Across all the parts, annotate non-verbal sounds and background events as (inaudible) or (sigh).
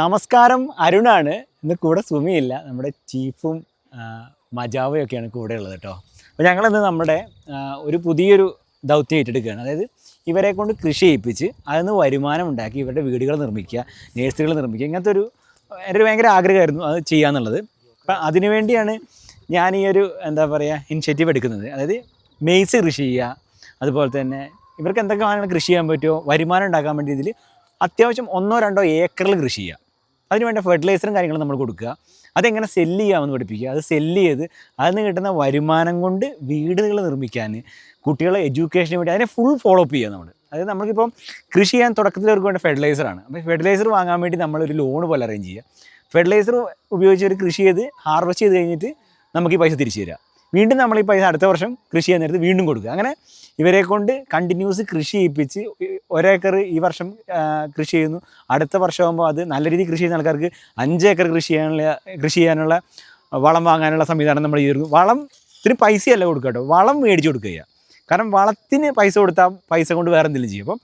നമസ്കാരം അരുണാണ്. ഇന്ന് കൂടെ സുമിയില്ല. നമ്മുടെ ചീഫും മജാവയും ഒക്കെയാണ് കൂടെ ഉള്ളത് കേട്ടോ. അപ്പോൾ ഞങ്ങളിന്ന് നമ്മുടെ ഒരു പുതിയൊരു ദൗത്യം ഏറ്റെടുക്കുകയാണ്. അതായത് ഇവരെ കൊണ്ട് കൃഷി ചെയ്യിപ്പിച്ച് അതിൽ നിന്ന് വരുമാനം ഉണ്ടാക്കി ഇവരുടെ വീടുകൾ നിർമ്മിക്കുക നേഴ്സുകൾ നിർമ്മിക്കുക. ഇങ്ങനത്തെ ഒരു എന്റെ ഒരു ഭയങ്കര ആഗ്രഹമായിരുന്നു അത് ചെയ്യാന്നുള്ളത്. അപ്പം അതിനുവേണ്ടിയാണ് ഞാൻ ഈ ഒരു എന്താ പറയുക ഇനിഷ്യേറ്റീവ് എടുക്കുന്നത്. അതായത് മെയ്സ് കൃഷി ചെയ്യുക. അതുപോലെ തന്നെ ഇവർക്ക് എന്തൊക്കെ കൃഷി ചെയ്യാൻ പറ്റുമോ വരുമാനം ഉണ്ടാക്കാൻ വേണ്ടി ഇതിൽ അത്യാവശ്യം ഒന്നോ രണ്ടോ ഏക്കറിൽ കൃഷി ചെയ്യുക അതിനുവേണ്ട ഫെർട്ടിലൈസറും കാര്യങ്ങളും നമ്മൾ കൊടുക്കുക. അതെങ്ങനെ സെല്ല് ചെയ്യാമെന്ന് പഠിപ്പിക്കുക. അത് സെല്ല് ചെയ്ത് അതിൽ നിന്ന് കിട്ടുന്ന വരുമാനം കൊണ്ട് വീടുകൾ നിർമ്മിക്കാൻ കുട്ടികളെ എഡ്യൂക്കേഷന് വേണ്ടി അതിനെ ഫുൾ ഫോളോ അപ്പ് ചെയ്യുക നമ്മൾ അതായത് നമുക്കിപ്പം കൃഷി ചെയ്യാൻ തുടക്കത്തിൽ അവർക്ക് വേണ്ട ഫെർട്ടിലൈസറാണ് അപ്പോൾ ഫെർട്ടിലൈസർ വാങ്ങാൻ വേണ്ടി നമ്മളൊരു ലോൺ പോലെ അറേഞ്ച് ചെയ്യുക. ഫെർട്ടിലൈസർ ഉപയോഗിച്ച് ഒരു കൃഷി ചെയ്ത് ഹാർവെസ്റ്റ് ചെയ്ത് കഴിഞ്ഞിട്ട് നമുക്ക് ഈ പൈസ തിരിച്ചു തരിക. വീണ്ടും നമ്മൾ ഈ പൈസ അടുത്ത വർഷം കൃഷി ചെയ്യാൻ നേരത്ത് വീണ്ടും കൊടുക്കുക. അങ്ങനെ ഇവരെ കൊണ്ട് കണ്ടിന്യൂസ് കൃഷി ചെയ്യിപ്പിച്ച് ഒരേക്കർ ഈ വർഷം കൃഷി ചെയ്യുന്നു. അടുത്ത വർഷമാകുമ്പോൾ അത് നല്ല രീതിയിൽ കൃഷി ചെയ്യുന്ന ആൾക്കാർക്ക് അഞ്ച് ഏക്കർ കൃഷി ചെയ്യാനുള്ള കൃഷി ചെയ്യാനുള്ള വളം വാങ്ങാനുള്ള സംവിധാനം നമ്മൾ ചെയ്തിരുന്നു. വളം ഇത്തിരി പൈസയല്ല കൊടുക്കുക കേട്ടോ. വളം മേടിച്ച് കൊടുക്കുക കാരണം വളത്തിന് പൈസ കൊടുത്താൽ പൈസ കൊണ്ട് വേറെ എന്തെങ്കിലും ചെയ്യും. അപ്പം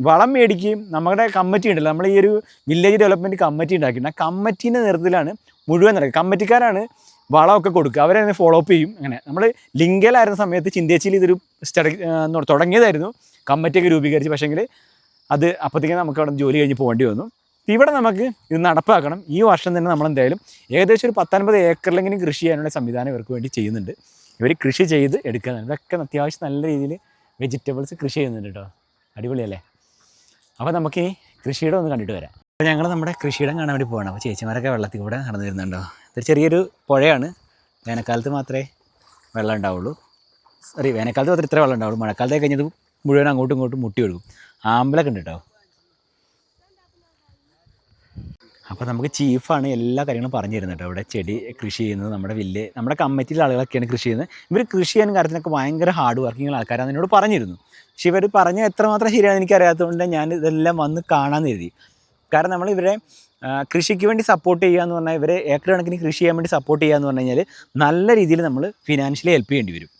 വളം മേടിക്കുകയും നമ്മുടെ കമ്മിറ്റി ഉണ്ടല്ലോ. നമ്മൾ ഈ ഒരു വില്ലേജ് ഡെവലപ്മെന്റ് കമ്മിറ്റി ഉണ്ടാക്കിയിട്ടുണ്ട്. ആ കമ്മിറ്റീന്റെ നേതൃത്വത്തിലാണ് മുഴുവൻ നടക്കുക. കമ്മിറ്റിക്കാരാണ് വളമൊക്കെ കൊടുക്കുക. അവരെ ഫോളോ അപ്പ് ചെയ്യും. അങ്ങനെ. നമ്മൾ ലിങ്കയിലായിരുന്ന സമയത്ത് ചിന്തേച്ചിയിൽ ഇതൊരു സ്റ്റഡി തുടങ്ങിയതായിരുന്നു. കമ്മിറ്റിയൊക്കെ രൂപീകരിച്ച്. പക്ഷേങ്കിൽ അത് അപ്പോഴത്തേക്കും നമുക്ക് അവിടെ ജോലി കഴിഞ്ഞ് പോകേണ്ടി വന്നു. ഇവിടെ നമുക്ക് ഇത് നടപ്പാക്കണം. ഈ വർഷം തന്നെ നമ്മൾ എന്തായാലും ഏകദേശം ഒരു പത്തൊൻപത് ഏക്കറിലെങ്കിലും കൃഷി ചെയ്യാനുള്ള സംവിധാനം ഇവർക്ക് വേണ്ടി ചെയ്യുന്നുണ്ട്. ഇവർ കൃഷി ചെയ്ത് എടുക്കുന്നുണ്ട് ഇതൊക്കെ അത്യാവശ്യം നല്ല രീതിയിൽ വെജിറ്റബിൾസ് കൃഷി ചെയ്യുന്നുണ്ട് കേട്ടോ അടിപൊളിയല്ലേ? അപ്പോൾ നമുക്ക് ഈ കൃഷിയുടെ ഒന്ന് കണ്ടിട്ട് വരാം. അപ്പോൾ ഞങ്ങൾ നമ്മുടെ കൃഷിയിടം കാണാൻ വേണ്ടി പോകണം അപ്പോൾ ചേച്ചിമാരൊക്കെ വെള്ളത്തിൽ കൂടെ നടന്നു വരുന്നുണ്ടോ? ഇതൊരു ചെറിയൊരു പുഴയാണ്. വേനൽക്കാലത്ത് മാത്രമേ വെള്ളം ഉണ്ടാവുള്ളൂ. സോറി വേനൽക്കാലത്ത് മാത്രമേ ഇത്ര വെള്ളം ഉണ്ടാവുള്ളൂ. മഴക്കാലത്തെ കഴിഞ്ഞത് മുഴുവൻ അങ്ങോട്ടും ഇങ്ങോട്ടും മുട്ടി ഒഴുകും. ആമ്പലൊക്കെ ഉണ്ട് കേട്ടോ. അപ്പോൾ നമുക്ക് ചീഫാണ് എല്ലാ കാര്യങ്ങളും പറഞ്ഞു തരുന്നത് കേട്ടോ. ഇവിടെ ചെടി കൃഷി ചെയ്യുന്നത് നമ്മുടെ വില്ല് നമ്മുടെ കമ്മിറ്റിയിലെ ആളുകളൊക്കെയാണ് കൃഷി ചെയ്യുന്നത്. ഇവർ കൃഷി ചെയ്യുന്ന കാര്യത്തിനൊക്കെ ഭയങ്കര ഹാർഡ് വർക്കിംഗ് ആൾക്കാരാണ് എന്നോട് പറഞ്ഞിരുന്നു. പക്ഷേ ഇവർ പറഞ്ഞ എത്രമാത്രം ശരിയാണെന്ന് എനിക്കറിയാത്തതുകൊണ്ട് ഞാൻ ഇതെല്ലാം വന്ന് കാണാൻ കരുതി കാരണം നമ്മൾ ഇവരെ കൃഷിക്ക് വേണ്ടി സപ്പോർട്ട് ചെയ്യുക എന്ന് പറഞ്ഞാൽ ഇവരെ ഏക്കർ കണക്കിന് കൃഷി ചെയ്യാൻ വേണ്ടി സപ്പോർട്ട് ചെയ്യുക എന്ന് പറഞ്ഞു കഴിഞ്ഞാൽ നല്ല രീതിയിൽ നമ്മൾ ഫിനാൻഷ്യലി ഹെൽപ്പ് ചെയ്യേണ്ടി വരും.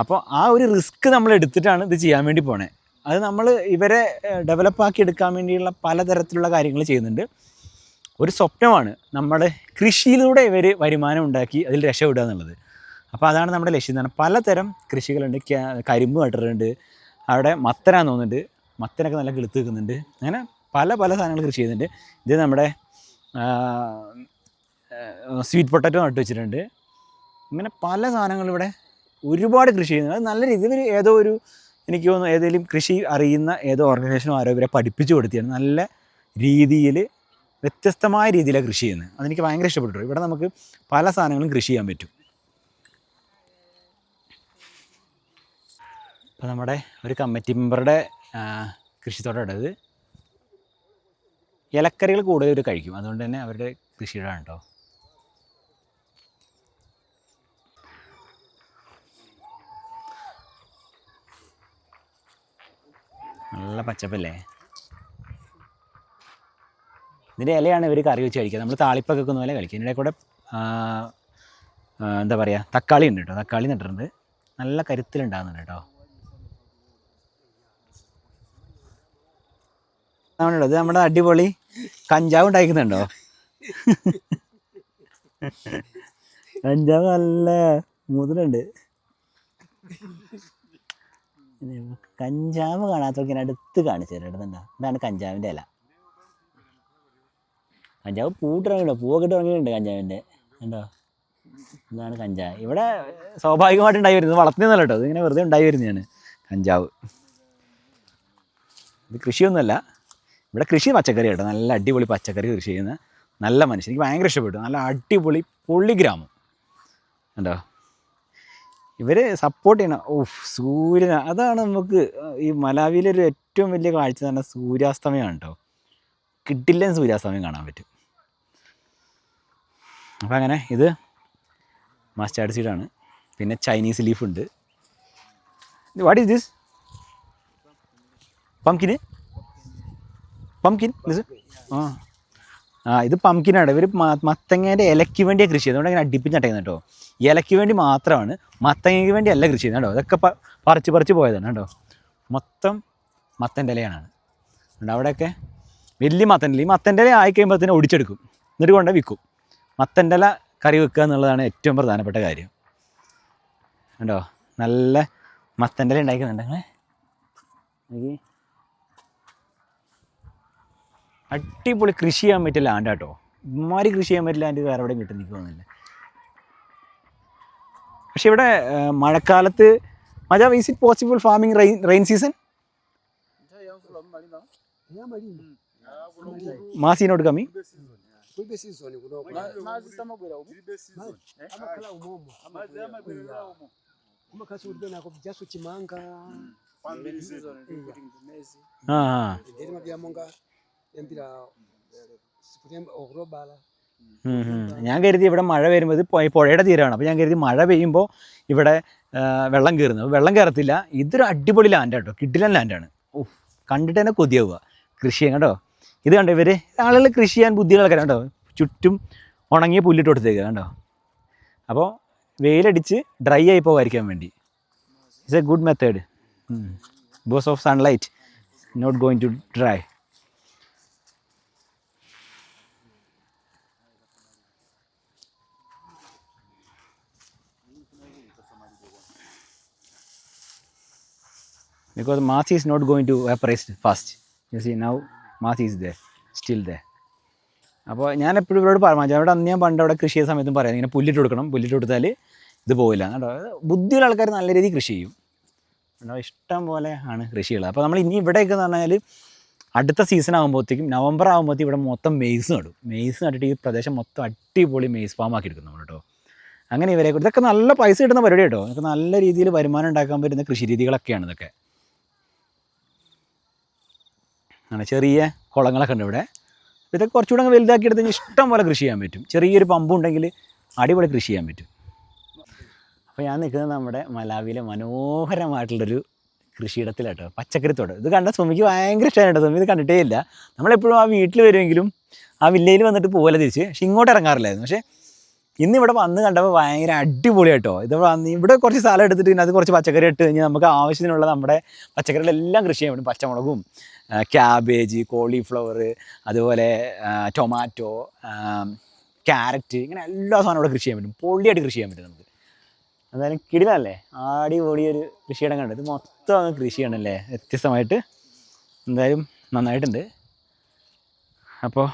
അപ്പോൾ ആ ഒരു റിസ്ക് നമ്മൾ എടുത്തിട്ടാണ് ഇത് ചെയ്യാൻ വേണ്ടി പോണേ. അത് നമ്മൾ ഇവരെ ഡെവലപ്പാക്കി എടുക്കാൻ വേണ്ടിയുള്ള പലതരത്തിലുള്ള കാര്യങ്ങൾ ചെയ്യുന്നുണ്ട്. ഒരു സ്വപ്നമാണ് നമ്മുടെ കൃഷിയിലൂടെ ഇവർ വരുമാനം ഉണ്ടാക്കി അതിൽ രക്ഷപ്പെടുക എന്നുള്ളത്. അപ്പോൾ അതാണ് നമ്മുടെ ലക്ഷ്യം എന്ന് പറഞ്ഞാൽ പലതരം കൃഷികളുണ്ട്. കരിമ്പ് നട്ടിട്ടുണ്ട്. അവിടെ മത്തനാന്ന് തോന്നുന്നുണ്ട്. മത്തനൊക്കെ നല്ല കിളുത്ത് നിൽക്കുന്നുണ്ട്. അങ്ങനെ പല പല സാധനങ്ങൾ കൃഷി ചെയ്യുന്നുണ്ട് ഇത് നമ്മുടെ സ്വീറ്റ് പൊട്ടറ്റോ നട്ട് വെച്ചിട്ടുണ്ട്. ഇങ്ങനെ പല സാധനങ്ങളും ഇവിടെ ഒരുപാട് കൃഷി ചെയ്യുന്നുണ്ട്. അത് നല്ല രീതിയിൽ ഏതോ ഒരു എനിക്ക് തോന്നുന്നു ഏതെങ്കിലും കൃഷി അറിയുന്ന ഏതോ ഓർഗനൈസേഷനോ ആരോ ഇവരെ പഠിപ്പിച്ചു കൊടുത്തിയാണ്. നല്ല രീതിയിൽ വ്യത്യസ്തമായ രീതിയിലാണ് കൃഷി ചെയ്യുന്നത്. അതെനിക്ക് ഭയങ്കര ഇഷ്ടപ്പെട്ടു. ഇവിടെ നമുക്ക് പല സാധനങ്ങളും കൃഷി ചെയ്യാൻ പറ്റും. അപ്പോൾ നമ്മുടെ ഒരു കമ്മിറ്റി മെമ്പറുടെ കൃഷിത്തോട്ടം ഇത് ഇലക്കറികൾ കൂടുതൽ ഇവർ കഴിക്കും. അതുകൊണ്ട് തന്നെ അവരുടെ കൃഷിയിടാണ് കേട്ടോ നല്ല പച്ചപ്പല്ലേ? ഇതിന്റെ ഇലയാണ് ഇവർ കറി വെച്ച് കഴിക്കുക നമ്മൾ താളിപ്പൊക്കെ വെക്കുന്ന പോലെ കഴിക്കുക ഇതിന്റെ കൂടെ എന്താ പറയുക തക്കാളി ഉണ്ട് കേട്ടോ തക്കാളി നട്ടിട്ടുണ്ട്. നല്ല കരുത്തിലുണ്ടാകുന്നുണ്ട് കേട്ടോ ആണല്ലോ ഇത് നമ്മുടെ അടിപൊളി കഞ്ചാവ് ഉണ്ടായിക്കുന്നുണ്ടോ കഞ്ചാവ് നല്ല മുതലുണ്ട് കഞ്ചാവ് കാണാത്തവർക്ക് അടുത്ത് കാണിച്ചു തരാം. ഇതാണ് കഞ്ചാവിന്റെ ഇല. കഞ്ചാവ് പൂട്ടിറങ്ങിട്ടോ പൂവൊക്കെ ഇറങ്ങിയിട്ടുണ്ട് കഞ്ചാവിന്റെ കണ്ടോ? ഇതാണ് കഞ്ചാവ്. ഇവിടെ സ്വാഭാവികമായിട്ട് ഉണ്ടായി വരുന്നത് വളർത്തുന്നതല്ല കേട്ടോ. ഇതിങ്ങനെ വെറുതെ ഉണ്ടായി വരുന്നതാണ് കഞ്ചാവ്. ഇത് കൃഷിയൊന്നുമല്ല. ഇവിടെ കൃഷി പച്ചക്കറി കേട്ടോ. നല്ല അടിപൊളി പച്ചക്കറി കൃഷി ചെയ്യുന്ന നല്ല മനുഷ്യൻ. എനിക്ക് ഭയങ്കര ഇഷ്ടപ്പെട്ടു. നല്ല അടിപൊളി പൊള്ളി ഗ്രാമം കണ്ടോ? ഇവർ സപ്പോർട്ട് ചെയ്യണം ഓ സൂര്യൻ അതാണ് നമുക്ക് ഈ മലാവിയിലെ ഒരു ഏറ്റവും വലിയ കാഴ്ച തന്നെ സൂര്യാസ്തമയമാണ് കേട്ടോ. കിട്ടില്ല സൂര്യാസ്തമയം കാണാൻ പറ്റും. അപ്പോൾ അങ്ങനെ ഇത് മസ്റ്റാർഡ് സീഡാണ് പിന്നെ ചൈനീസ് ലീഫ് ഉണ്ട്. What is this pumpkin pumpkin this ah. Ah ഇത് പംകിനാണ് ഇവർ മത്തങ്ങേന്റെ ഇലയ്ക്ക് വേണ്ടിയാണ് കൃഷി ചെയ്യുന്നത്. അതുകൊണ്ട് അങ്ങനെ അടുപ്പിച്ചട്ടേക്കുന്നത് കേട്ടോ. ഇലയ്ക്ക് വേണ്ടി മാത്രമാണ് മത്തങ്ങയ്ക്ക് വേണ്ടി അല്ല കൃഷി ചെയ്യുന്നത് കേട്ടോ. ഇതൊക്കെ പറിച്ച് പറിച്ച് പോയതാണ് കേട്ടോ. മൊത്തം മത്തന്റെ ഇലയാണ്. അവിടെയൊക്കെ വലിയ മത്തന്റെ ഈ മത്തന്റെ ഇല ആയിക്കഴിയുമ്പോൾ കഴിയുമ്പോഴത്തേന് ഒടിച്ചെടുക്കും. എന്നിട്ട് കൊണ്ട് വിൽക്കും. മത്തന്റെ ഇല കറി വെക്കുക എന്നുള്ളതാണ് ഏറ്റവും പ്രധാനപ്പെട്ട കാര്യം. കണ്ടോ? നല്ല മത്തന്റെ ഇല ഉണ്ടാക്കുന്നുണ്ട് നോക്കി. അടിപൊളി കൃഷി ചെയ്യാൻ പറ്റിയ ലാൻഡ് കേട്ടോ ഇമാതിരി കൃഷി ചെയ്യാൻ പറ്റിയ ലാൻഡ് വേറെ എവിടെയും കിട്ടും എനിക്ക് പക്ഷെ ഇവിടെ മഴക്കാലത്ത് മജ is it possible farming rain rain season മാസീനോട് കമ്മി. ആ. ഞാൻ കരുതി ഇവിടെ മഴ വരുമ്പോൾ ഇത് പുഴയുടെ തീരമാണ്. അപ്പോൾ ഞാൻ കരുതി മഴ പെയ്യുമ്പോൾ ഇവിടെ വെള്ളം കയറുന്നു വെള്ളം കയറത്തില്ല ഇതൊരു അടിപൊളി ലാൻഡ് കേട്ടോ കിഡിലൻ ലാൻഡാണ് ഓ കണ്ടിട്ട് തന്നെ കൊതിയാവുക. കൃഷി കേട്ടോ ഇത് കണ്ടോ ഇവർ ആളുകൾ കൃഷി ചെയ്യാൻ ബുദ്ധിയുള്ള ആൾക്കാരാണ് കേട്ടോ ചുറ്റും ഉണങ്ങിയ പുല്ലിട്ട് കൊടുത്തേക്ക് കണ്ടോ? അപ്പോൾ വെയിലടിച്ച് ഡ്രൈ ആയി പോകാതിരിക്കാൻ വേണ്ടി. It's a good method because of sunlight not going to dry because mass is not going to evaporate fast. You see now mass is there, still there. അപ്പോൾ ഞാൻ എപ്പോഴും ഇവരോട് പറഞ്ഞു അവിടെ അന്ന് ഞാൻ പണ്ട് അവിടെ കൃഷി ചെയ്ത സമയത്തും പറയാം ഇങ്ങനെ പുല്ലിട്ട് കൊടുക്കണം പുല്ലിട്ട് കൊടുത്താൽ ഇത് പോവില്ല. കേട്ടോ ബുദ്ധിയുള്ള ആൾക്കാർ നല്ല രീതിയിൽ കൃഷി ചെയ്യും. കേട്ടോ ഇഷ്ടം പോലെ ആണ് കൃഷികൾ അപ്പോൾ നമ്മൾ ഇനി ഇവിടെയൊക്കെ എന്ന് പറഞ്ഞാൽ അടുത്ത സീസൺ ആകുമ്പോഴത്തേക്കും നവംബർ ആകുമ്പോഴത്തേക്കും ഇവിടെ മൊത്തം മെയ്സ് നടും. മെയ്സ് നട്ടിട്ട് ഈ പ്രദേശം മൊത്തം അടിപൊളി മെയ്സ് ഫാം ആക്കി എടുക്കും നമ്മൾ കേട്ടോ അങ്ങനെ ഇവരെ ഇതൊക്കെ നല്ല പൈസ കിട്ടുന്ന പരിപാടി കേട്ടോ. ഇതൊക്കെ നല്ല രീതിയിൽ വരുമാനം ഉണ്ടാക്കാൻ പറ്റുന്ന കൃഷി രീതികളൊക്കെയാണ് ഇതൊക്കെ. അങ്ങനെ ചെറിയ കുളങ്ങളൊക്കെ ഉണ്ട് ഇവിടെ. ഇതൊക്കെ കുറച്ചുകൂടെ അങ്ങ് വലുതാക്കി എടുത്ത് ഇഷ്ടം പോലെ കൃഷി ചെയ്യാൻ പറ്റും. ചെറിയൊരു പമ്പ് ഉണ്ടെങ്കിൽ അടിപൊളി കൃഷി ചെയ്യാൻ പറ്റും. അപ്പോൾ ഞാൻ നിൽക്കുന്നത് നമ്മുടെ മലാവിയിലെ മനോഹരമായിട്ടുള്ളൊരു കൃഷിയിടത്തിലാട്ടോ പച്ചക്കറിത്തോട്. ഇത് കണ്ട സുമിക്ക് ഭയങ്കര ഇഷ്ടമായിട്ടോ സുമി ഇത് കണ്ടിട്ടേ ഇല്ല. നമ്മളെപ്പോഴും ആ വീട്ടിൽ വരുമെങ്കിലും ആ വില്ലേജിൽ വന്നിട്ട് പോലെ തിരിച്ച് പക്ഷെ ഇങ്ങോട്ട് ഇറങ്ങാറില്ലായിരുന്നു. പക്ഷേ ഇന്ന് ഇവിടെ വന്ന് കണ്ടപ്പോൾ ഭയങ്കര അടിപൊളിയായിട്ടോ ഇത് വന്ന് ഇവിടെ കുറച്ച് സ്ഥലം എടുത്തിട്ട് ഇതിനകത്ത് കുറച്ച് പച്ചക്കറി ഇട്ട് കഴിഞ്ഞാൽ നമുക്ക് ആവശ്യത്തിനുള്ള നമ്മുടെ പച്ചക്കറികളെല്ലാം കൃഷി ചെയ്യാൻ പറ്റും. പച്ചമുളകും ക്യാബേജ് കോളിഫ്ലവർ അതുപോലെ ടൊമാറ്റോ ക്യാരറ്റ് ഇങ്ങനെ എല്ലാ സാധനവും ഇവിടെ കൃഷി ചെയ്യാൻ പറ്റും. പൊള്ളിയായിട്ട് കൃഷി ചെയ്യാൻ പറ്റും നമുക്ക്. എന്തായാലും കിടിലല്ലേ? ആടി പൊടിയൊരു കൃഷിയിടം കണ്ടത് ഇത് മൊത്തം അങ്ങ് കൃഷി ചെയ്യണല്ലേ? വ്യത്യസ്തമായിട്ട് എന്തായാലും നന്നായിട്ടുണ്ട്. അപ്പോൾ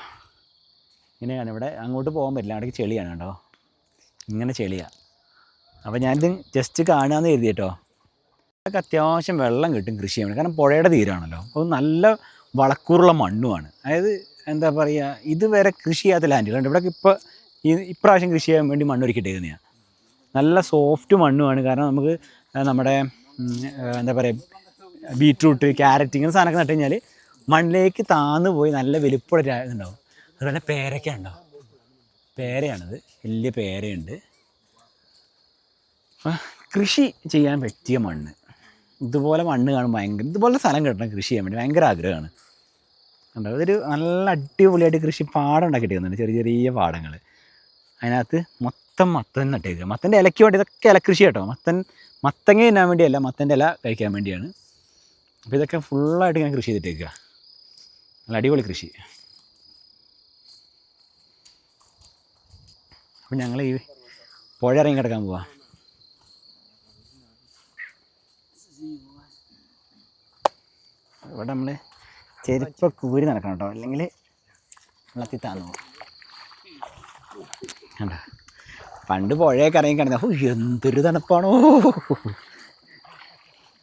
ഇങ്ങനെയാണ്. ഇവിടെ അങ്ങോട്ട് പോകാൻ പറ്റില്ല. അവിടേക്ക് ചെളിയാണ് കേട്ടോ. ഇങ്ങനെ ചെളിയാണ് അപ്പോൾ ഞാനിത് ജസ്റ്റ് കാണാമെന്ന് കരുതി കേട്ടോ. ഇതൊക്കെ അത്യാവശ്യം വെള്ളം കിട്ടും കൃഷി ചെയ്യാൻ കാരണം പുഴയുടെ തീരാണല്ലോ. അപ്പോൾ നല്ല വളക്കൂറുള്ള മണ്ണുമാണ്. അതായത് എന്താ പറയുക ഇതുവരെ കൃഷി ചെയ്യാത്ത ലാൻഡുകളുണ്ട് ഇവിടെ ഇപ്പോൾ ഈ ഇപ്രാവശ്യം കൃഷി ചെയ്യാൻ വേണ്ടി മണ്ണ് ഒരുക്കിയിട്ടേക്കുന്നതാണ് നല്ല സോഫ്റ്റ് മണ്ണുമാണ്. കാരണം നമുക്ക് നമ്മുടെ എന്താ പറയുക ബീട്രൂട്ട് ക്യാരറ്റ് ഇങ്ങനെ സാധനമൊക്കെ നട്ട് കഴിഞ്ഞാൽ മണ്ണിലേക്ക് താന്ന് പോയി നല്ല വലുപ്പമുള്ള ഇതുണ്ടാവും. അതുപോലെ പേരയ്ക്ക ഉണ്ടാവും പേരയാണിത്. വലിയ പേരയുണ്ട്. കൃഷി ചെയ്യാൻ പറ്റിയ മണ്ണ്. ഇതുപോലെ മണ്ണ് കാണും ഭയങ്കര ഇതുപോലെ സ്ഥലം കിട്ടണം കൃഷി ചെയ്യാൻ വേണ്ടി. ഭയങ്കര ആഗ്രഹമാണ്. കണ്ടോ? അതൊരു നല്ല അടിപൊളിയായിട്ട് കൃഷി പാടം ഉണ്ടാക്കിയിട്ടുണ്ട് ചെറിയ ചെറിയ പാടങ്ങൾ അതിനകത്ത് മൊത്തം മത്തൻ നട്ടേക്കുക മത്തന്റെ ഇലയ്ക്ക് വേണ്ടി ഇതൊക്കെ ഇലക്കൃഷി കേട്ടോ. മത്തൻ മത്തങ്ങ തിന്നാൻ വേണ്ടിയല്ല മത്തന്റെ ഇല കഴിക്കാൻ വേണ്ടിയാണ്. അപ്പോൾ ഇതൊക്കെ ഫുള്ളായിട്ട് ഇങ്ങനെ കൃഷി ചെയ്തിട്ടേക്കുക നല്ല അടിപൊളി കൃഷി. അപ്പം ഞങ്ങൾ ഈ പുഴ ഇറങ്ങി കിടക്കാൻ പോവാ. ഇവിടെ നമ്മൾ ചെരുപ്പ് കൂരി നടക്കണം കേട്ടോ. അല്ലെങ്കിൽ വെള്ളത്തിൽ താന്നു കണ്ടോ? പണ്ട് പുഴയൊക്കെ ഇറങ്ങി കിടന്ന എന്തൊരു തണുപ്പാണോ.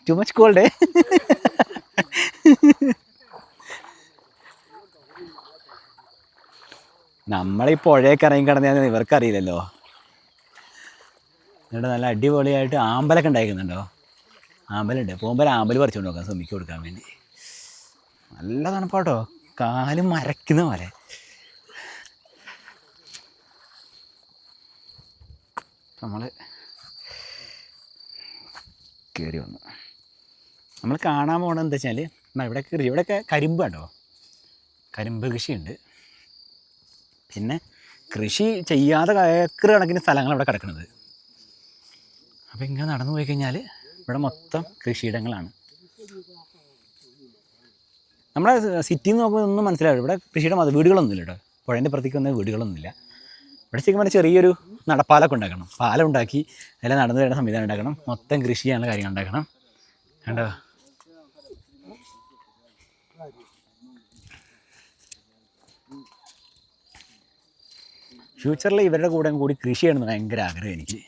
ടു മച്ച് കോൾഡ് നമ്മളീ പുഴയൊക്കെ ഇറങ്ങി കിടന്നു ഇവർക്കറിയില്ലല്ലോ. എന്നിട്ട് നല്ല അടിപൊളിയായിട്ട് ആമ്പലൊക്കെ ഉണ്ടായിരിക്കുന്നുണ്ടോ ആമ്പലുണ്ട് പോകുമ്പോൾ ആമ്പൽ പറിച്ചുകൊണ്ട് നോക്കാം. സുമിക്ക് കൊടുക്കാൻ വേണ്ടി. നല്ല തണുപ്പാട്ടോ. കാൽ മരക്കുന്ന പോലെ. നമ്മൾ കയറി വന്നു. നമ്മൾ കാണാൻ പോകണത് എന്താ വെച്ചാൽ ഇവിടെ കയറി ഇവിടെയൊക്കെ കരിമ്പ് കേട്ടോ കരിമ്പ് കൃഷിയുണ്ട്. പിന്നെ കൃഷി ചെയ്യാതെ ഏക്കർ കണക്കിന് സ്ഥലങ്ങൾ ഇവിടെ കിടക്കുന്നത്. അപ്പോൾ ഇങ്ങനെ നടന്നു പോയി കഴിഞ്ഞാൽ ഇവിടെ മൊത്തം കൃഷിയിടങ്ങളാണ്. നമ്മുടെ സിറ്റി എന്ന് നോക്കുമ്പോൾ ഒന്നും മനസ്സിലാവില്ല. ഇവിടെ കൃഷിയുടെ മത വീടുകളൊന്നുമില്ല കേട്ടോ. പുഴേന്റെ പ്രതിക്ക് വന്ന വീടുകളൊന്നുമില്ല. ഇവിടെ ശരിക്കും പറഞ്ഞാൽ ചെറിയൊരു നടപ്പാലൊക്കെ ഉണ്ടാക്കണം. പാലം ഉണ്ടാക്കി അതിൽ നടന്നു വരുന്ന സംവിധാനം ഉണ്ടാക്കണം. മൊത്തം കൃഷി ചെയ്യാനുള്ള കാര്യങ്ങൾ ഉണ്ടാക്കണം. കണ്ടോ? ഫ്യൂച്ചറിൽ ഇവരുടെ കൂടെ കൂടി കൃഷി ചെയ്യണമെന്ന് ഭയങ്കര ആഗ്രഹം എനിക്ക്.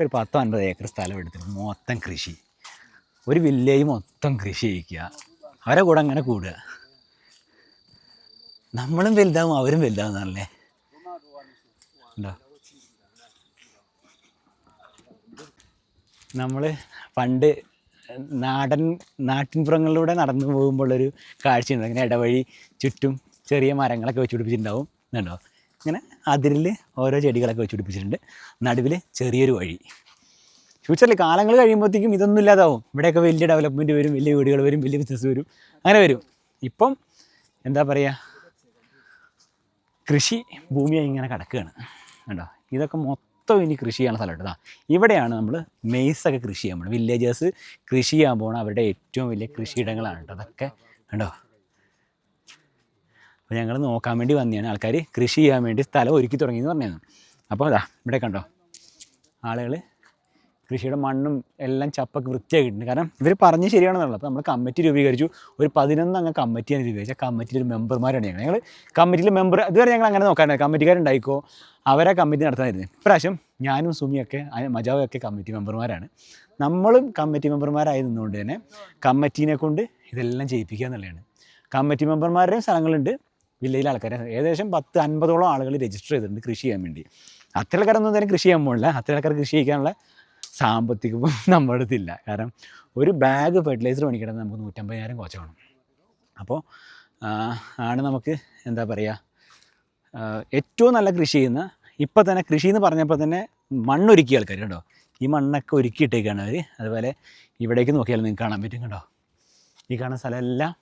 ഒരു പത്തോ അൻപത് ഏക്കർ സ്ഥലം എടുത്തിട്ട് മൊത്തം കൃഷി. ഒരു വില്ലേജ് മൊത്തം കൃഷി ചെയ്യിക്കുക. അവരെ കൂടെ അങ്ങനെ കൂടുക. നമ്മളും വലുതാവും അവരും വലുതാവുന്നല്ലേ ഉണ്ടോ? നമ്മൾ പണ്ട് നാടൻ നാട്ടിൻപുറങ്ങളിലൂടെ നടന്നു പോകുമ്പോഴുള്ളൊരു കാഴ്ചയുണ്ട് ഇങ്ങനെ ഇടവഴി ചുറ്റും ചെറിയ മരങ്ങളൊക്കെ വെച്ച് പിടിപ്പിച്ചിട്ടുണ്ടാവും. എന്നുണ്ടോ ഇങ്ങനെ അതിരിൽ ഓരോ ചെടികളൊക്കെ വെച്ച് പിടിപ്പിച്ചിട്ടുണ്ട്. നടുവിൽ ചെറിയൊരു വഴി. ഫ്യൂച്ചറിൽ കാലങ്ങൾ കഴിയുമ്പോഴത്തേക്കും ഇതൊന്നും ഇല്ലാതാവും. ഇവിടെയൊക്കെ വലിയ ഡെവലപ്മെന്റ് വരും വലിയ വീടുകൾ വരും വലിയ ബിസിനസ് വരും. അങ്ങനെ വരും. ഇപ്പം എന്താ പറയുക കൃഷി ഭൂമിയായി ഇങ്ങനെ കിടക്കുകയാണ്. കണ്ടോ? ഇതൊക്കെ മൊത്തം ഇനി കൃഷി ചെയ്യുന്ന സ്ഥലം കേട്ടോ. ഇവിടെയാണ് നമ്മൾ മെയ്സൊക്കെ കൃഷി ചെയ്യാൻ പോകുന്നത് വില്ലേജേഴ്സ് കൃഷി ചെയ്യാൻ പോകണം അവരുടെ ഏറ്റവും വലിയ കൃഷിയിടങ്ങളാണ് കേട്ടോ അതൊക്കെ കണ്ടോ? അപ്പോൾ ഞങ്ങൾ നോക്കാൻ വേണ്ടി വന്നതാണ്. ആൾക്കാർ കൃഷി ചെയ്യാൻ വേണ്ടി സ്ഥലം ഒരുക്കി തുടങ്ങിയെന്ന് പറഞ്ഞതാണ് അപ്പോൾ അതാ ഇവിടെ കണ്ടോ? ആളുകൾ കൃഷിയുടെ മണ്ണും എല്ലാം ചപ്പൊക്കെ വൃത്തിയാക്കിയിട്ടുണ്ട് കാരണം ഇവർ പറഞ്ഞ് ശരിയാണെന്നുള്ളത്. അപ്പോൾ നമ്മൾ കമ്മിറ്റി രൂപീകരിച്ചു. ഒരു പതിനൊന്ന് അംഗ കമ്മിറ്റിയാണ് രൂപീകരിച്ചത്. കമ്മിറ്റിയിൽ ഒരു മെമ്പർമാരാണ് ഞങ്ങൾ ഞങ്ങൾ കമ്മിറ്റിയിൽ മെമ്പർ ഇതുവരെ ഞങ്ങൾ അങ്ങനെ നോക്കാറുണ്ട് കമ്മിറ്റിക്കാരുണ്ടായിക്കോ അവരെ കമ്മിറ്റി നടത്താനായിരുന്നു ഇപ്രാവശ്യം ഞാനും സുമിയൊക്കെ മജാവൊക്കെ കമ്മിറ്റി മെമ്പർമാരാണ്. നമ്മളും കമ്മിറ്റി മെമ്പർമാരായി നിന്നുകൊണ്ട് തന്നെ കമ്മിറ്റീനെ കൊണ്ട് ഇതെല്ലാം ചെയ്യിപ്പിക്കുക എന്നുള്ളതാണ്. കമ്മിറ്റി മെമ്പർമാരുടെയും സ്ഥലങ്ങളുണ്ട്. വില്ലേജിലെ ആൾക്കാരെ. ഏകദേശം പത്ത് അൻപതോളം ആളുകൾ രജിസ്റ്റർ ചെയ്തിട്ടുണ്ട് കൃഷി ചെയ്യാൻ വേണ്ടി. അത്ര ആൾക്കാരൊന്നും തന്നെ കൃഷി ചെയ്യാൻ പോകില്ല അത്ര ആൾക്കാർ കൃഷി ചെയ്യാനുള്ള സാമ്പത്തികവും (laughs) നമ്മുടെ അടുത്തില്ല. കാരണം ഒരു ബാഗ് ഫെർട്ടിലൈസർ മേടിക്കണം നമുക്ക് നൂറ്റമ്പതിനായിരം കോച്ച വേണം. അപ്പോൾ ആണ് നമുക്ക് എന്താ പറയുക ഏറ്റവും നല്ല കൃഷി ചെയ്യുന്ന ഇപ്പം തന്നെ കൃഷി എന്ന് പറഞ്ഞപ്പോൾ തന്നെ മണ്ണൊരുക്കിയ ആൾക്കാർ കേട്ടോ ഈ മണ്ണൊക്കെ ഒരുക്കിയിട്ടേക്കാണ് അവർ അതുപോലെ ഇവിടേക്ക് നോക്കിയാൽ നിങ്ങൾക്ക് കാണാൻ പറ്റും കേട്ടോ ഈ കാണുന്ന സ്ഥലമെല്ലാം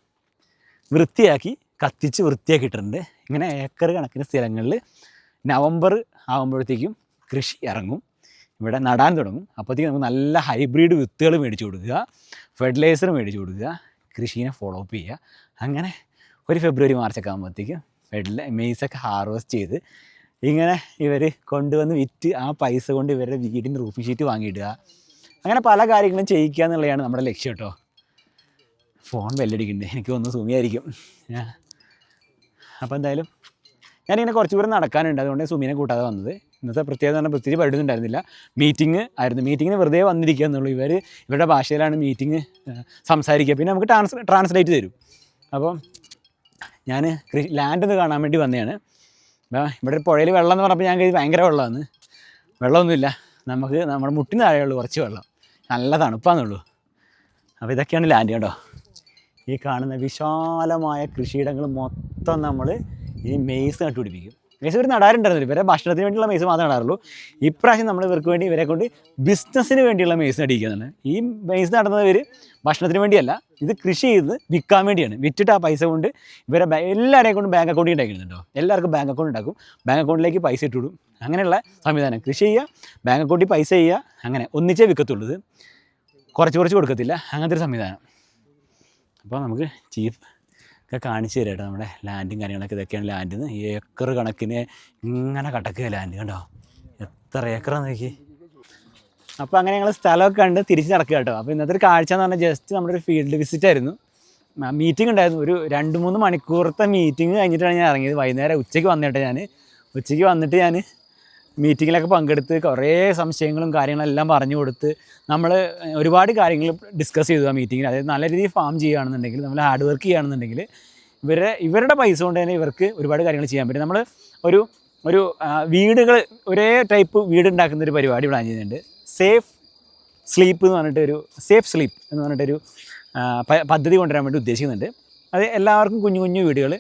വൃത്തിയാക്കി കത്തിച്ച് വൃത്തിയാക്കി ഇട്ടിട്ടുണ്ട്. ഇങ്ങനെ ഏക്കർ കണക്കിന് സ്ഥലങ്ങളിൽ നവംബർ ആകുമ്പോഴത്തേക്കും കൃഷി ഇറങ്ങും. ഇവിടെ നടാൻ തുടങ്ങും. അപ്പോഴത്തേക്ക് നമുക്ക് നല്ല ഹൈബ്രിഡ് വിത്തുകൾ മേടിച്ചു കൊടുക്കുക. ഫെർട്ടിലൈസർ മേടിച്ചു കൊടുക്കുക. കൃഷീനെ ഫോളോ അപ്പ് ചെയ്യുക. അങ്ങനെ ഒരു ഫെബ്രുവരി മാർച്ചൊക്കെ ആകുമ്പോഴത്തേക്കും ഫെഡിലെ മെയ്സൊക്കെ ഹാർവെസ്റ്റ് ചെയ്ത് ഇങ്ങനെ ഇവർ കൊണ്ടുവന്ന് വിറ്റ് ആ പൈസ കൊണ്ട് ഇവരുടെ വീടിന്റെ റൂഫിംഗ് ഷീറ്റ് വാങ്ങിയിടുക. അങ്ങനെ പല കാര്യങ്ങളും ചെയ്യിക്കുക എന്നുള്ളതാണ് നമ്മുടെ ലക്ഷ്യം കേട്ടോ ഫോൺ ബെല്ലടിക്കുന്നുണ്ട് എനിക്ക് ഒന്ന് സുമിയായിരിക്കും അപ്പോൾ എന്തായാലും ഞാനിങ്ങനെ കുറച്ചുകൂടെ നടക്കാനുണ്ട്. അതുകൊണ്ട് സുമീനെ കൂട്ടാതെ വന്നത്. ഇന്നത്തെ പ്രത്യേകത പറഞ്ഞാൽ പ്രത്യേകിച്ച് പഠിക്കുന്നുണ്ടായിരുന്നില്ല മീറ്റിംഗ് ആയിരുന്നു. മീറ്റിങ്ങിന് വെറുതെ വന്നിരിക്കുക എന്നുള്ളൂ. ഇവർ ഇവരുടെ ഭാഷയിലാണ് മീറ്റിംഗ് സംസാരിക്കുക. പിന്നെ നമുക്ക് ട്രാൻസ് ട്രാൻസ്ലേറ്റ് തരും. അപ്പോൾ ഞാൻ കൃഷി ലാൻഡ് ഒന്ന് കാണാൻ വേണ്ടി വന്നതാണ്. ഇവിടെ ഒരു പുഴയിൽ വെള്ളം എന്ന് പറഞ്ഞപ്പോൾ ഞാൻ കരുതി ഭയങ്കര വെള്ളമാണ്. വെള്ളമൊന്നുമില്ല. നമുക്ക് നമ്മുടെ മുട്ടിന് താഴെയുള്ളൂ കുറച്ച് വെള്ളം. നല്ല തണുപ്പാന്നുള്ളൂ. അപ്പോൾ ഇതൊക്കെയാണ് ലാൻഡ് കേട്ടോ ഈ കാണുന്ന വിശാലമായ കൃഷിയിടങ്ങൾ മൊത്തം നമ്മൾ ഈ മെയ്സ് നട്ടുപിടിപ്പിക്കും. മെയ്സ് ഇവർ നടാറുണ്ടായിരുന്നില്ല. ഇവരെ ഭക്ഷണത്തിന് വേണ്ടിയുള്ള മെയ്സ് മാത്രമേ നടാറുള്ളൂ. ഇപ്രാവശ്യം നമ്മൾ ഇവർക്ക് വേണ്ടി ഇവരെ കൊണ്ട് ബിസിനസ്സിന് വേണ്ടിയുള്ള മെയ്സ് നടിക്കുന്നതാണ് ഈ മെയ്സ് നടന്നവർ ഭക്ഷണത്തിന് വേണ്ടിയല്ല. ഇത് കൃഷി ചെയ്ത് വിൽക്കാൻ വേണ്ടിയാണ്. വിറ്റിട്ട് ആ പൈസ കൊണ്ട് ഇവരെ എല്ലാവരെയും കൊണ്ട് ബാങ്ക് അക്കൗണ്ട് ഉണ്ടാക്കുന്നുണ്ടോ എല്ലാവർക്കും ബാങ്ക് അക്കൗണ്ട് ഉണ്ടാക്കും. ബാങ്ക് അക്കൗണ്ടിലേക്ക് പൈസ ഇട്ടിടും അങ്ങനെയുള്ള സംവിധാനം. കൃഷി ചെയ്യുക ബാങ്ക് അക്കൗണ്ടിൽ പൈസ ചെയ്യുക അങ്ങനെ ഒന്നിച്ചേ വിൽക്കത്തുള്ളൂ കുറച്ച് കുറച്ച് കൊടുക്കത്തില്ല. അങ്ങനത്തെ ഒരു സംവിധാനം. അപ്പോൾ നമുക്ക് ചീഫ് ഒക്കെ കാണിച്ചു തരാം കേട്ടോ നമ്മുടെ ലാൻഡും കാര്യങ്ങളൊക്കെ ഇതൊക്കെയാണ് ലാൻഡിൽ നിന്ന് ഏക്കർ കണക്കിന് ഇങ്ങനെ കടക്കുക ലാൻഡ് കണ്ടോ? എത്ര ഏക്കറാണ് നോക്കി? അപ്പോൾ അങ്ങനെ ഞങ്ങൾ സ്ഥലമൊക്കെ കണ്ട് തിരിച്ച് നടക്കുക കേട്ടോ അപ്പോൾ ഇന്നത്തെ ഒരു കാഴ്ച എന്ന് പറഞ്ഞാൽ ജസ്റ്റ് നമ്മുടെ ഒരു ഫീൽഡ് വിസിറ്റ് ആയിരുന്നു. മീറ്റിംഗ് ഉണ്ടായിരുന്നു. ഒരു രണ്ട് മൂന്ന് മണിക്കൂറത്തെ മീറ്റിംഗ് കഴിഞ്ഞിട്ടാണ് ഞാൻ ഇറങ്ങിയത്. വൈകുന്നേരം ഉച്ചയ്ക്ക് വന്നിട്ട് ഞാൻ ഉച്ചയ്ക്ക് വന്നിട്ട് ഞാൻ മീറ്റിങ്ങിലൊക്കെ പങ്കെടുത്ത് കുറേ സംശയങ്ങളും കാര്യങ്ങളും എല്ലാം പറഞ്ഞു കൊടുത്ത് നമ്മൾ ഒരുപാട് കാര്യങ്ങൾ ഡിസ്കസ് ചെയ്തു ആ മീറ്റിങ്ങിൽ അതായത് നല്ല രീതിയിൽ ഫാം ചെയ്യുകയാണെന്നുണ്ടെങ്കിൽ നമ്മൾ ഹാർഡ് വർക്ക് ചെയ്യുകയാണെന്നുണ്ടെങ്കിൽ ഇവരെ ഇവരുടെ പൈസ കൊണ്ട് തന്നെ ഇവർക്ക് ഒരുപാട് കാര്യങ്ങൾ ചെയ്യാൻ പറ്റും. നമ്മൾ ഒരു ഒരു വീടുകൾ ഒരേ ടൈപ്പ് വീട് ഉണ്ടാക്കുന്ന ഒരു പരിപാടി പ്ലാൻ ചെയ്യുന്നുണ്ട്. സേഫ് സ്ലീപ്പ് എന്ന് പറഞ്ഞിട്ട് ഒരു സേഫ് സ്ലീപ്പ് എന്ന് പറഞ്ഞിട്ടൊരു പദ്ധതി കൊണ്ടുവരാൻ വേണ്ടി ഉദ്ദേശിക്കുന്നുണ്ട്. അത് എല്ലാവർക്കും കുഞ്ഞു കുഞ്ഞു വീടുകൾ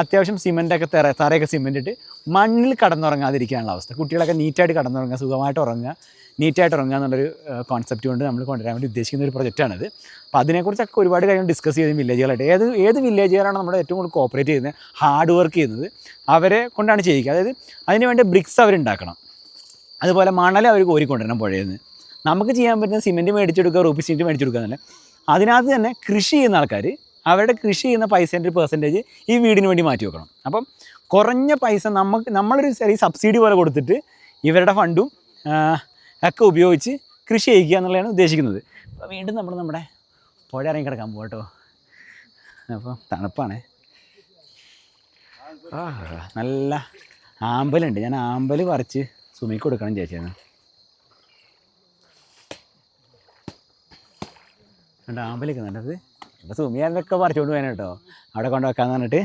അത്യാവശ്യം സിമെന്റൊക്കെ തറ തറയൊക്കെ സിമെന്റ് ഇട്ട് മണ്ണിൽ കടന്നുറങ്ങാതിരിക്കാനുള്ള അവസ്ഥ. കുട്ടികളൊക്കെ നീറ്റായിട്ട് കടന്നുറങ്ങുക സുഖമായിട്ട് ഉറങ്ങുക നീറ്റായിട്ട് ഉറങ്ങുക എന്നുള്ളൊരു കോൺസെപ്റ്റ് കൊണ്ട് നമ്മൾ കൊണ്ടുവരാൻ വേണ്ടി ഉദ്ദേശിക്കുന്ന ഒരു പ്രൊജക്റ്റാണിത് അപ്പോൾ അതിനെക്കുറിച്ചൊക്കെ ഒരുപാട് കാര്യങ്ങൾ ഡിസ്കസ് ചെയ്ത് വില്ലേജുകളായിട്ട് ഏത് ഏത് വില്ലേജുകാരാണ് നമ്മുടെ ഏറ്റവും കൂടുതൽ കോപ്പറേറ്റ് ചെയ്യുന്നത് ഹാർഡ് വർക്ക് ചെയ്യുന്നത് അവരെ കൊണ്ടാണ് ചെയ്യിക്കുക. അതായത് അതിന് വേണ്ടി ബ്രിക്സ് അവരുണ്ടാക്കണം. അതുപോലെ മണൽ അവർ കോരിക്കൊണ്ടുവരണം പുഴയിൽ നിന്ന് നമുക്ക് ചെയ്യാൻ പറ്റുന്ന സിമെന്റ് മേടിച്ചെടുക്കുക റൂപ്പി സിമെന്റ് മേടിച്ചെടുക്കുക എന്നല്ല. അതിനകത്ത് തന്നെ കൃഷി ചെയ്യുന്ന ആൾക്കാർ അവരുടെ കൃഷി ചെയ്യുന്ന പൈസേന്റെ ഒരു പെർസെന്റേജ് ഈ വീടിന് വേണ്ടി മാറ്റി വെക്കണം. അപ്പം കുറഞ്ഞ പൈസ നമുക്ക് നമ്മളൊരു ചെറിയ സബ്സിഡി പോലെ കൊടുത്തിട്ട് ഇവരുടെ ഫണ്ടും ഒക്കെ ഉപയോഗിച്ച് കൃഷി ചെയ്യിക്കുക എന്നുള്ളതാണ് ഉദ്ദേശിക്കുന്നത്. അപ്പോൾ വീണ്ടും നമ്മൾ നമ്മുടെ പുഴ ഇറങ്ങി കിടക്കാൻ പോകട്ടോ അപ്പോൾ തണുപ്പാണ്. നല്ല ആമ്പലുണ്ട്. ഞാൻ ആമ്പൽ പറിച്ച് സുമിക്ക് കൊടുക്കണം ചേച്ചിയാണ്. ആമ്പലൊക്കെ നല്ലത് അപ്പോൾ സുമി അതൊക്കെ പറിച്ചുകൊണ്ട് പോയാൽ കേട്ടോ. അവിടെ കൊണ്ട് വെക്കാന്ന് പറഞ്ഞിട്ട്.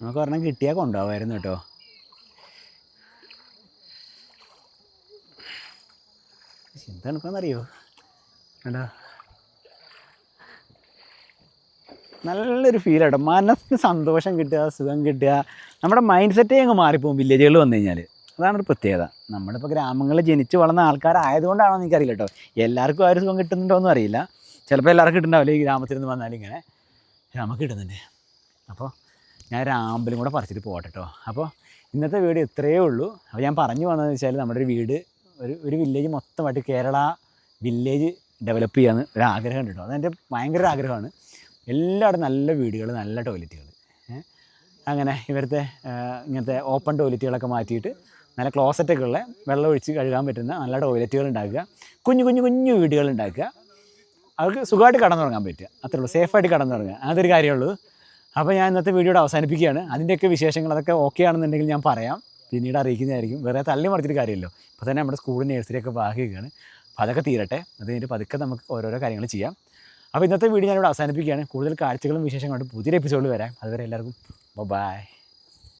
നമുക്ക് ഒരെണ്ണം കിട്ടിയാൽ കൊണ്ടുപോകാമായിരുന്നു കേട്ടോ. എന്താണ് ഇപ്പം നല്ലൊരു ഫീൽ കേട്ടോ മനസ്സിന് സന്തോഷം കിട്ടുക സുഖം കിട്ടുക. നമ്മുടെ മൈൻഡ് സെറ്റേ അങ്ങ് മാറിപ്പോകും വില്ലേജുകളിൽ വന്നു കഴിഞ്ഞാൽ അതാണ് ഒരു പ്രത്യേകത. നമ്മളിപ്പോൾ ഗ്രാമങ്ങളിൽ ജനിച്ച് വളർന്ന ആൾക്കാരായതുകൊണ്ടാണോ എനിക്കറിയില്ല കേട്ടോ. എല്ലാവർക്കും ആ ഒരു സുഖം കിട്ടുന്നുണ്ടോ എന്നും അറിയില്ല. ചിലപ്പോൾ എല്ലാവർക്കും കിട്ടുന്നുണ്ടാവില്ല ഈ ഗ്രാമത്തിൽ നിന്ന് വന്നാൽ ഇങ്ങനെ. നമുക്ക് കിട്ടുന്നുണ്ട്. അപ്പോൾ ഞാൻ ഒരു ആമ്പലും കൂടെ പറിച്ചിട്ട് പോകട്ടെ കേട്ടോ അപ്പോൾ ഇന്നത്തെ വീട് ഇത്രയേ ഉള്ളൂ. അപ്പോൾ ഞാൻ പറഞ്ഞു വന്നതെന്ന് വെച്ചാൽ നമ്മുടെ ഒരു വീട് ഒരു ഒരു വില്ലേജ് മൊത്തമായിട്ട് കേരള വില്ലേജ് ഡെവലപ്പ് ചെയ്യാന്ന് ഒരു ആഗ്രഹം കേട്ടോ അതെന്റെ ഭയങ്കര ആഗ്രഹമാണ്. എല്ലായിടും നല്ല വീടുകൾ നല്ല ടോയ്ലറ്റുകൾ അങ്ങനെ ഇവിടുത്തെ ആ, ഇങ്ങനത്തെ ഓപ്പൺ ടോയ്ലറ്റുകളൊക്കെ മാറ്റിയിട്ട് നല്ല ക്ലോസറ്റൊക്കെ ഉള്ള വെള്ളം ഒഴിച്ച് കഴുകാൻ പറ്റുന്ന നല്ല ടോയ്ലറ്റുകൾ ഉണ്ടാക്കുക. കുഞ്ഞു കുഞ്ഞു കുഞ്ഞു വീടുകൾ ഉണ്ടാക്കുക. അവർക്ക് സുഖമായിട്ട് കടന്നു തുടങ്ങാൻ പറ്റുക. അത്രേ ഉള്ളൂ. സേഫായിട്ട് കടന്നു തുടങ്ങുക അതൊരു കാര്യമുള്ളൂ അപ്പോൾ ഞാൻ ഇന്നത്തെ വീഡിയോയുടെ അവസാനിപ്പിക്കുകയാണ്. അതിന്റെയൊക്കെ വിശേഷങ്ങൾ അതൊക്കെ ഓക്കെ ആണെന്നുണ്ടെങ്കിൽ ഞാൻ പറയാം. പിന്നീട് അറിയിക്കുന്നതായിരിക്കും. വേറെ തള്ളി മറിച്ചിട്ട് കാര്യമല്ലോ ഇപ്പോൾ തന്നെ നമ്മുടെ സ്കൂൾ നേഴ്സറിയൊക്കെ ബാക്കിയൊക്കെയാണ് അപ്പോൾ അതൊക്കെ തീരട്ടെ. അത് കഴിഞ്ഞിട്ട് പതുക്കെ നമുക്ക് ഓരോരോ കാര്യങ്ങൾ ചെയ്യാം. അപ്പോൾ ഇന്നത്തെ വീഡിയോ ഞാനിവിടെ അവസാനിപ്പിക്കുകയാണ്. കൂടുതൽ കാഴ്ചകളും വിശേഷങ്ങളുമായിട്ട് പുതിയൊരു എപ്പിസോഡിൽ വരാം. അതുവരെ എല്ലാവർക്കും ബൈ